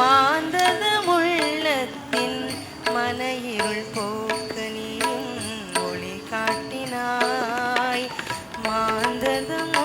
மாந்த the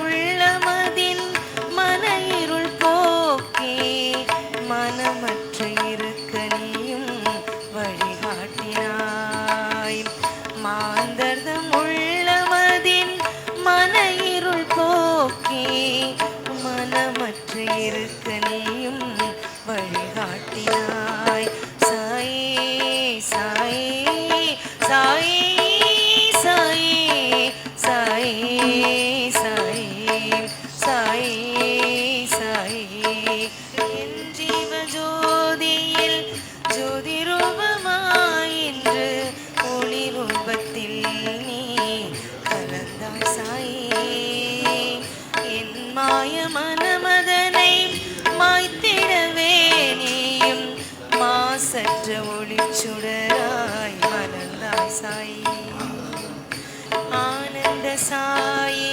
ரூபமாயின்று ஒளி ரூபத்தில் நீ கலந்தாய் சாயே என் மாய மனமதனை மாய்த்திடவே நீயும் மாசற்ற ஒளிச்சுடராய் மலர்ந்தாய் சாயே. ஆனந்த சாயே.